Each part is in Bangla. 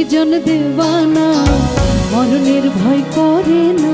একজন দেবানা মরণের ভয় করে না।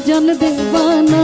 জান দেবানা